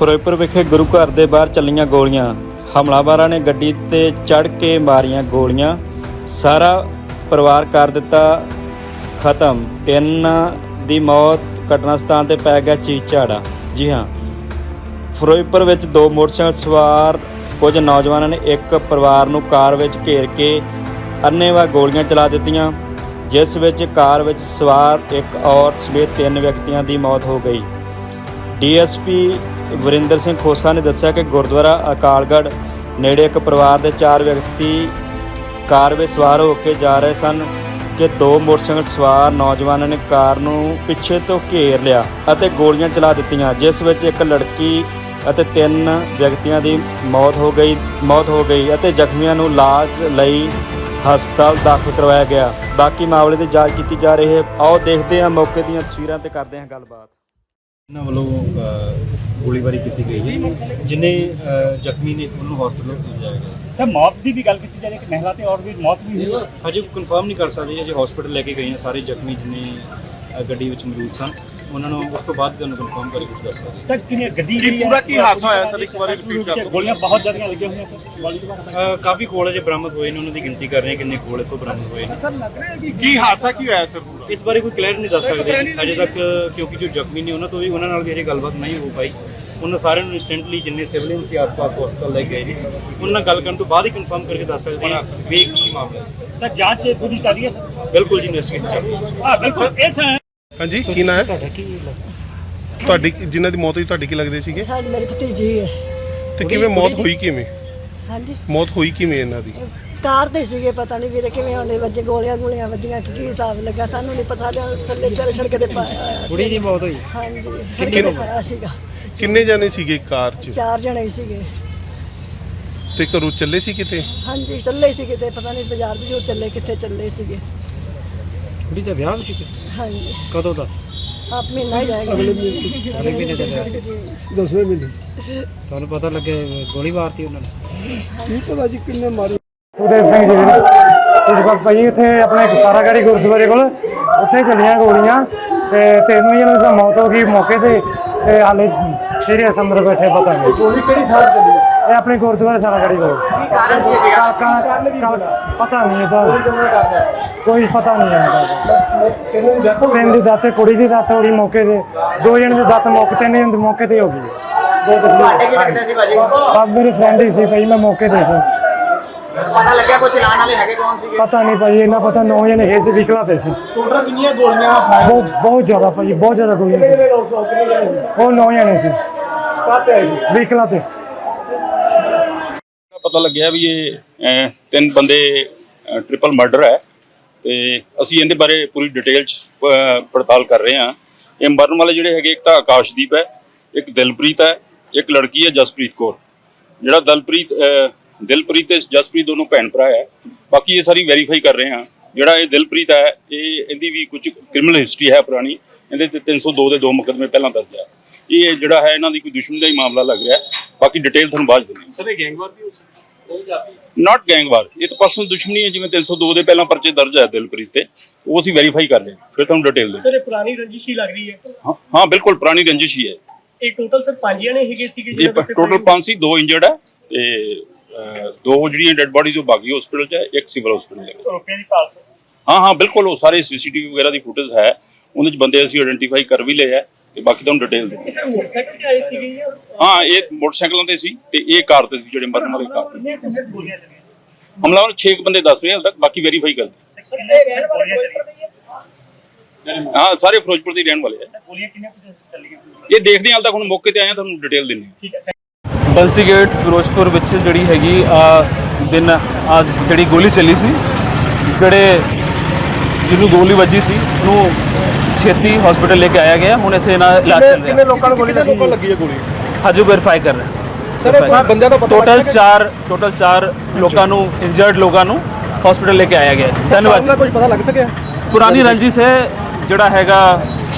ਫਿਰੋਜ਼ਪੁਰ ਵਿਖੇ ਗੁਰੂ ਘਰ ਦੇ ਬਾਹਰ ਚੱਲੀਆਂ ਗੋਲੀਆਂ। ਹਮਲਾਵਰਾਂ ਨੇ ਗੱਡੀ ਤੇ ਚੜ ਕੇ ਮਾਰੀਆਂ ਗੋਲੀਆਂ। ਸਾਰਾ ਪਰਿਵਾਰ ਕਰ ਦਿੱਤਾ ਖਤਮ। ਤਿੰਨ ਦੀ ਮੌਤ ਘਟਨਾ ਸਥਾਨ ਤੇ ਪੈ ਗਿਆ ਚੀਜ਼ ਝਾੜਾ ਜੀ ਹਾਂ, ਫਿਰੋਜ਼ਪੁਰ ਵਿੱਚ ਦੋ ਮੋਟਰਸਾਈਕਲ ਸਵਾਰ ਕੁਝ ਨੌਜਵਾਨਾਂ ਨੇ ਇੱਕ ਪਰਿਵਾਰ ਨੂੰ ਕਾਰ ਵਿੱਚ ਘੇਰ ਕੇ ਅੰਨ੍ਹੇਵਾਹ ਗੋਲੀਆਂ ਚਲਾ ਦਿੱਤੀਆਂ, ਜਿਸ ਵਿੱਚ ਕਾਰ ਵਿੱਚ ਸਵਾਰ ਇੱਕ ਔਰਤ ਸਮੇਤ ਤਿੰਨ ਵਿਅਕਤੀਆਂ ਦੀ ਮੌਤ ਹੋ ਗਈ। ਡੀਐਸਪੀ ਵਰਿੰਦਰ ਸਿੰਘ ਖੋਸਾ ਨੇ ਦੱਸਿਆ ਕਿ ਗੁਰਦੁਆਰਾ ਅਕਾਲਗੜ੍ਹ ਨੇੜੇ ਇੱਕ ਪਰਿਵਾਰ ਦੇ ਚਾਰ ਵਿਅਕਤੀ ਕਾਰ ਵਿੱਚ ਸਵਾਰ ਹੋ ਕੇ ਜਾ ਰਹੇ ਸਨ ਕਿ ਦੋ ਮੋਟਰਸਾਈਕਲ ਸਵਾਰ ਨੌਜਵਾਨਾਂ ਨੇ ਕਾਰ ਨੂੰ ਪਿੱਛੇ ਤੋਂ ਘੇਰ ਲਿਆ ਅਤੇ ਗੋਲੀਆਂ ਚਲਾ ਦਿੱਤੀਆਂ, ਜਿਸ ਵਿੱਚ ਇੱਕ ਲੜਕੀ ਅਤੇ ਤਿੰਨ ਵਿਅਕਤੀਆਂ ਦੀ ਮੌਤ ਹੋ ਗਈ, ਮੌਤ ਹੋ ਗਈ ਅਤੇ ਜ਼ਖਮੀਆਂ ਨੂੰ ਇਲਾਜ ਲਈ ਹਸਪਤਾਲ ਦਾਖਲ ਕਰਵਾਇਆ ਗਿਆ। ਬਾਕੀ ਮਾਮਲੇ ਦੀ ਜਾਂਚ ਕੀਤੀ ਜਾ ਰਹੀ ਹੈ। ਆਓ ਦੇਖਦੇ ਹਾਂ ਮੌਕੇ ਦੀਆਂ ਤਸਵੀਰਾਂ ਤੇ ਕਰਦੇ ਹਾਂ ਗੱਲਬਾਤ। ਇਹਨਾਂ ਵੱਲੋਂ ਗੋਲੀਬਾਰੀ ਕੀਤੀ ਗਈ ਹੈ ਜਿਨੇ ਜ਼ਖਮੀ ਨੇ ਉਹਨਾਂ ਹਸਪਤਾਲ ਭੇਜਿਆ ਗਿਆ ਸਰ ਮੌਤ ਦੀ ਵੀ ਗੱਲ ਕੀਤੀ ਜਾ ਰਹੀ ਹੈ ਕਿ ਮਹਿਲਾ ਤੇ ਔਰ ਵੀ ਮੌਤ ਵੀ ਹੋਈ ਹੈ? ਹਜੇ ਕਨਫਰਮ ਨਹੀਂ ਕਰ ਸਕਦੇ ਅਜੇ ਹਸਪੀਟਲ ਲੈ ਕੇ ਗਏ ਆ ਸਾਰੇ ਜ਼ਖਮੀ ਜਿਨੇ ਗੱਡੀ ਵਿੱਚ ਮੌਜੂਦ ਸਨ। ਉਹਨਾਂ ਨੂੰ ਉਸ ਤੋਂ ਬਾਅਦ ਤੁਹਾਨੂੰ ਕਨਫਰਮ ਕਰਕੇ ਕੁਝ ਦੱਸ ਸਕਦੇ ਤਾਂ ਕਿੰਨੀ ਗੱਡੀ ਕੀ ਪੂਰਾ ਕੀ ਹਾਦਸਾ ਹੋਇਆ ਸਰ? ਇੱਕ ਵਾਰੀ ਰਿਪੀਟ ਕਰ ਦਿਓ। ਗੋਲੀਆਂ ਬਹੁਤ ਜ਼ਿਆਦਾ ਲੱਗੀਆਂ ਹੋਈਆਂ ਸਰ। ਗੋਲੀ ਤੋਂ ਕਾਫੀ ਖੋਲ ਅਜੇ ਬਰਾਮਦ ਹੋਏ ਨੇ ਉਹਨਾਂ ਦੀ ਗਿਣਤੀ ਕਰ ਰਹੇ ਹਾਂ ਕਿੰਨੇ ਖੋਲ ਇੱਥੋਂ ਬਰਾਮਦ ਹੋਏ ਨੇ। ਸਰ ਲੱਗ ਰਿਹਾ ਕਿ ਕੀ ਹਾਦਸਾ ਕੀ ਹੋਇਆ ਸਰ ਪੂਰਾ? ਇਸ ਬਾਰੇ ਕੋਈ ਕਲੀਅਰ ਨਹੀਂ ਦੱਸ ਸਕਦੇ। ਅਜੇ ਤੱਕ ਕਿਉਂਕਿ ਜੋ ਜ਼ਖਮੀ ਨੇ ਉਹਨਾਂ ਤੋਂ ਵੀ ਉਹਨਾਂ ਨਾਲ ਵੀ ਅਜੇ ਗੱਲਬਾਤ ਨਹੀਂ ਹੋ ਪਾਈ। ਉਹਨਾਂ ਸਾਰਿਆਂ ਨੂੰ ਇਨਸਟੈਂਟਲੀ ਜਿੰਨੇ ਸਿਵਲਿਅਨ ਸੀ ਆਸ-ਪਾਸ ਹਸਪਤਾਲ ਲੈ ਕੇ ਗਏ ਨੇ ਉਹਨਾਂ ਨਾਲ ਗੱਲ ਕਰਨ ਤੋਂ ਬਾਅਦ ਹੀ ਕਨਫਰਮ ਕਰਕੇ ਦੱਸ ਸਕਦੇ ਹਾਂ ਵੀ ਇਹ ਕੀ ਮਾਮਲਾ ਹੈ। ਤਾਂ ਜਾਂਚ ਪੂਰੀ ਚੱਲ ਰਹੀ ਹੈ ਸਰ? ਬਿਲਕੁਲ ਜੀ ਇਨਵੈਸਟੀਗੇਟ ਚੱਲ ਰਹੀ ਹੈ। ਹਾਂ ਬਿਲਕੁਲ। ਇਹ ਸਰ ਹਾਂਜੀ ਕੀ ਨਾਂ ਹੈ? ਤੁਹਾਡੀ ਜਿਨ੍ਹਾਂ ਦੀ ਮੌਤ ਹੋਈ ਤੁਹਾਡੀ ਕੀ ਲੱਗਦੇ ਸੀਗੇ? ਸਾਡੀ ਮੇਰੀ ਭਤੀਜੀ ਹੈ। ਤੇ ਕਿਵੇਂ ਮੌਤ ਹੋਈ ਕਿਵੇਂ? ਹਾਂਜੀ। ਮੌਤ ਹੋਈ ਕਿਵੇਂ ਇਹਨਾਂ ਦੀ? ਕਾਰ ਤੇ ਸੀਗੇ ਪਤਾ ਨਹੀਂ ਵੀਰੇ ਕਿਵੇਂ ਹੋਣੇ ਵੱਜੇ ਗੋਲੀਆਂ ਗੋਲੀਆਂ ਵੱਜੀਆਂ ਕਿ ਕੀ ਹਿਸਾਬ ਲੱਗਾ ਸਾਨੂੰ ਨਹੀਂ ਪਤਾ ਲਿਆ ਥੱਲੇ ਚੜ ਸੜਕ ਤੇ ਪਾਇਆ ਕੁੜੀ ਦੀ ਮੌਤ ਹੋਈ? ਹਾਂਜੀ। ਸੜਕ ਤੇ ਪਾਇਆ ਸੀਗਾ। ਕਿੰਨੇ ਜਾਣੇ ਸੀਗੇ ਕਾਰ 'ਚ? ਚਾਰ ਜਣੇ ਸੀਗੇ। ਤੇ ਘਰੋਂ ਚੱਲੇ ਸੀ ਕਿਤੇ? ਹਾਂਜੀ ਚੱਲੇ ਸੀ ਕਿਤੇ ਪਤਾ ਨਹੀਂ ਬਾਜ਼ਾਰ ਵੀ ਚੱਲੇ ਕਿੱਥੇ ਚੱਲੇ ਸੀਗੇ। ਕੁੜੀ ਦਾ ਵਿਆਹ ਵੀ ਸੀ ਹਾਂਜੀ। ਕਦੋਂ ਦਾ? ਆਪ ਮਹੀਨਾ ਹੀ ਜਾਏਗਾ ਅਗਲੇ ਮਹੀਨੇ ਅਗਲੇ ਮਹੀਨੇ ਦਾ ਵਿਆਹ। ਦਸਵੇਂ ਮਹੀਨੇ। ਤੁਹਾਨੂੰ ਪਤਾ ਲੱਗੇ ਗੋਲੀ ਮਾਰਤੀ ਉਹਨਾਂ ਨੇ? ਸੁਖਦੇਵ ਸਿੰਘ ਜੀ ਸਿੱਧਪੁਰ ਭਾਈ ਉੱਥੇ ਆਪਣੇ ਸਾਰਾ ਗਾੜੀ ਗੁਰਦੁਆਰੇ ਕੋਲ ਉੱਥੇ ਚੱਲੀਆਂ ਗੋਲੀਆਂ ਤੇ ਤਿੰਨ ਜਣਾਂ ਦੀ ਤਾਂ ਮੌਤ ਹੋ ਗਈ ਮੌਕੇ ਤੇ ਤੇ ਹਾਲੇ ਸੀਰੀਅਸ ਅੰਦਰ ਬੈਠੇ ਪਤਾ ਨਹੀਂ। ਗੋਲੀ ਕਿਹੜੀ ਥਾਂ ਚੱਲੀ? ਇਹ ਆਪਣੇ ਗੁਰਦੁਆਰੇ ਸਾਰਾ ਗਾੜੀ ਕੋਲ। ਕੀ ਕਾਰਨ ਕੀ ਸੀਗਾ? ਪਤਾ ਨਹੀਂ ਇਹਦਾ ਕੋਈ ਪਤਾ ਨਹੀਂ ਹੈ ਤਿੰਨ ਦੀ ਦਾਤੇ ਕੁੜੀ ਦੀ ਦਾਤ ਹੋ ਗਈ ਮੌਕੇ ਤੇ। ਦੋ ਜਣੇ ਦੀ ਦਾਤ ਮੌਕੇ ਜਣੇ ਦੀ ਮੌਕੇ ਤੇ ਹੋ ਗਈ। ਦੋ ਤਕਲੀਫ ਲੱਗਦੇ ਸੀ ਭਾਜੀ? ਮੇਰੇ ਫਰੈਂਡ ਹੀ ਸੀ ਭਾਈ ਮੈਂ ਮੌਕੇ ਤੇ ਸੀ। ਪਤਾ ਲੱਗਿਆ ਕੋਈ ਚਲਾਣ ਵਾਲੇ ਹੈਗੇ ਕੌਣ ਸੀਗੇ? ਪਤਾ ਨਹੀਂ ਭਾਜੀ ਇਹਨਾਂ ਪਤਾ ਨੌ ਜਣੇ ਗਏ ਸੀ ਵਿਕਲਾ ਤੇ ਸੀ। ਟੋਟਲ ਕਿੰਨੀਆਂ ਗੋਲੀਆਂ ਬਹੁਤ ਬਹੁਤ ਜ਼ਿਆਦਾ ਭਾਜੀ ਬਹੁਤ ਜ਼ਿਆਦਾ ਗੋਲੀਆਂ ਸੀ। ਉਹ ਨੌ ਜਣੇ ਸੀ? ਵਿਕਲਾ ਤੇ। ਪਤਾ ਲੱਗਿਆ ਵੀ ਇਹ ਅਹ, ਤਿੰਨ ਬੰਦੇ ਟ੍ਰਿਪਲ ਮਰਡਰ ਹੈ ਤੇ ਅਸੀਂ ਇਹਦੇ ਬਾਰੇ ਪੂਰੀ ਡਿਟੇਲ ਚ ਅਹ, ਪੜਤਾਲ ਕਰ ਰਹੇ ਹਾਂ। ਇਹ ਮਰਨ ਵਾਲੇ ਜਿਹੜੇ ਹੈਗੇ ਇੱਕ ਤਾਂ ਆਕਾਸ਼ਦੀਪ ਹੈ ਇੱਕ ਦਿਲਪ੍ਰੀਤ ਹੈ ਇੱਕ ਲੜਕੀ ਹੈ ਜਸਪ੍ਰੀਤ ਕੌਰ। ਜਿਹੜਾ ਦਿਲਪ੍ਰੀਤ ਅਹ, ਦਿਲਪ੍ਰੀਤ ਤੇ ਜਸਪ੍ਰੀਤ ਦੋਨੋਂ ਭੈਣ ਭਰਾ ਹੈ। ਬਾਕੀ ਇਹ ਸਾਰੀ ਵੈਰੀਫਾਈ ਕਰ ਰਹੇ ਹਾਂ। ਜਿਹੜਾ ਇਹ ਦਿਲਪ੍ਰੀਤ ਹੈ ਇਹ ਇਹਦੀ ਵੀ ਕੁਝ ਕ੍ਰਿਮੀਨਲ ਹਿਸਟਰੀ ਹੈ ਪੁਰਾਣੀ। ਇਹਦੇ ਤੇ 302 ਦੇ ਦੋ ਮੁਕੱਦਮੇ ਪਹਿਲਾਂ ਦਰਜ ਹੈ ਇਹ ਜਿਹੜਾ ਹੈ ਇਹਨਾਂ ਦੀ ਕੋਈ ਦੁਸ਼ਮਣੀ ਦਾ ਹੀ ਮਾਮਲਾ ਲੱਗ ਰਿਹਾ ਹੈ। ਬਾਕੀ ਡਿਟੇਲ ਤੁਹਾਨੂੰ ਬਾਅਦ ਦਿੰਦੇ ਸਰ ਇਹ ਗੈਂਗਵਾਰ ਵੀ ਹੋ ਸਕਦਾ ਨਾਟ ਗੈਂਗਵਾਰ ਇਹ ਤਾਂ ਪਰਸਨਲ ਦੁਸ਼ਮਣੀ ਹੈ ਜਿਵੇਂ 302 ਦੇ ਪਹਿਲਾਂ ਪਰਚੇ ਦਰਜ ਹੈ ਦਿਲਪ੍ਰੀਤ ਤੇ। ਉਹ ਅਸੀਂ ਵੈਰੀਫਾਈ ਕਰ ਰਹੇ ਫਿਰ ਤੁਹਾਨੂੰ ਡਿਟੇਲ ਦੇ ਸਰ ਇਹ ਪੁਰਾਣੀ ਰੰਜਿਸ਼ ਹੀ ਲੱਗ ਰਹੀ ਹੈ। ਹਾਂ ਹਾਂ ਬਿਲਕੁਲ ਪੁਰਾਣੀ ਰੰਜਿਸ਼ ਹੀ। ਹੈ ਇਹ ਟੋਟਲ ਸਰ ਪੰਜ ਜਣੇ ਹੈਗੇ ਸੀਗੇ ਇਹ ਟੋਟਲ ਪੰਜ ਸੀ ਦੋ ਇੰਜਰਡ ਹੈ ਤੇ ਦੋ ਜਿਹੜੀਆਂ ਡੈੱਡ ਬਾਡੀਜ਼ ਉਹ ਬਾਗੀ ਹਸਪੀਟਲ 'ਚ ਹੈ ਇੱਕ ਸਿਵਲ ਹਸਪੀਟਲ ਦੀ ਸਰ। ਹਾਂ ਹਾਂ ਬਿਲਕੁਲ ਉਹ ਸਾਰੇ ਸੀਸੀਟੀਵੀ ਵਗੈਰਾ ਦੀ ਫੁਟੇਜ ਹੈ। ਉਹਦੇ 'ਚ ਬੰਦੇ ਅਸੀਂ ਆਇਡੈਂਟੀਫਾਈ ਕਰ ਵੀ ਲਏ ਹੈ। ਤੇ ਬਾਕੀ ਤੁਹਾਨੂੰ ਡਿਟੇਲ ਦੇ ਇਹ ਸਰ ਮੋਟਰਸਾਈਕਲ ਤੇ ਆਏ ਸੀਗੇ ਜਾਂ ਹਾਂ ਇਹ ਮੋਟਰਸਾਈਕਲਾਂ ਤੇ ਸੀ ਤੇ ਇਹ ਕਾਰ ਤੇ ਸੀ ਜਿਹੜੇ ਮਰਨ ਵਾਲੇ ਕਾਰ ਤੇ। ਕਿੰਨੇ ਕਿੰਨੇ ਗੋਲੀਆਂ ਚੱਲੀਆਂ? ਹਮਲਾਵਰ 6 ਬੰਦੇ ਦੱਸ ਰਹੇ ਹਾਲ ਤੱਕ ਬਾਕੀ ਵੈਰੀਫਾਈ ਕਰਦੇ ਚੱਲੀਆਂ? ਹਾਂ ਸਾਰੇ ਫਿਰੋਜ਼ਪੁਰ ਦੇ ਰਹਿਣ ਵਾਲੇ ਗੋਲੀਆਂ ਕੁ ਚੱਲੀਆਂ? ਇਹ ਦੇਖਦੇ ਹਾਂ ਹਾਲ ਤੱਕ ਹੁਣ ਮੌਕੇ ਤੇ ਆਏ ਹਾਂ ਤੁਹਾਨੂੰ ਡਿਟੇਲ ਦਿੰਦੇ ਹਾਂ ਠੀਕ ਹੈ ਬੰਸੀ ਗੇਟ ਫਿਰੋਜ਼ਪੁਰ ਵਿੱਚ ਜਿਹੜੀ ਹੈਗੀ ਆ ਦਿਨ ਆ ਜਿਹੜੀ ਗੋਲੀ ਚੱਲੀ ਸੀ ਜਿਹੜੇ ਜਿਹਨੂੰ ਗੋਲੀ ਵੱਜੀ ਸੀ ਉਹਨੂੰ ਛੇਤੀ ਹਸਪੀਟਲ ਲੈ ਕੇ ਆਇਆ ਗਿਆ। ਹੁਣ ਇੱਥੇ ਇਹਨਾਂ ਦਾ ਇਲਾਜ ਚੱਲ ਰਿਹਾ। ਕਿੰਨੇ ਲੋਕਾਂ ਨੂੰ ਗੋਲੀ ਲੱਗੀ ਲੋਕਾਂ ਲੱਗੀ ਹੈ ਗੋਲੀ? ਹਜੇ ਵੈਰੀਫਾਈ ਕਰ ਰਹੇ। ਸਰ ਇਹ ਬੰਦਿਆਂ ਦਾ ਟੋਟਲ 4 ਟੋਟਲ 4 ਲੋਕਾਂ ਨੂੰ ਇੰਜਰਡ ਲੋਕਾਂ ਨੂੰ ਹਸਪੀਟਲ ਲੈ ਕੇ ਆਇਆ ਗਿਆ। ਹੈ। ਧੰਨਵਾਦ। ਕੁਝ ਪਤਾ ਲੱਗ ਸਕਿਆ? ਪੁਰਾਣੀ ਰੰਜਿਸ਼ ਹੈ ਜਿਹੜਾ ਹੈਗਾ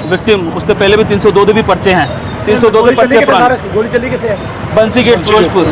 ਵਿਕਟਿਮ ਉਸ ਤੋਂ ਪਹਿਲੇ ਵੀ 302 ਦੇ ਵੀ ਪਰਚੇ ਹਨ। 302 ਦੇ ਪਰਚੇ ਪੁਰਾਣੇ। ਗੋਲੀ ਚੱਲੀ ਕਿੱਥੇ ਹੈ? ਬੰਸੀ ਗੇਟ ਫਿਰੋਜ਼ਪੁਰ।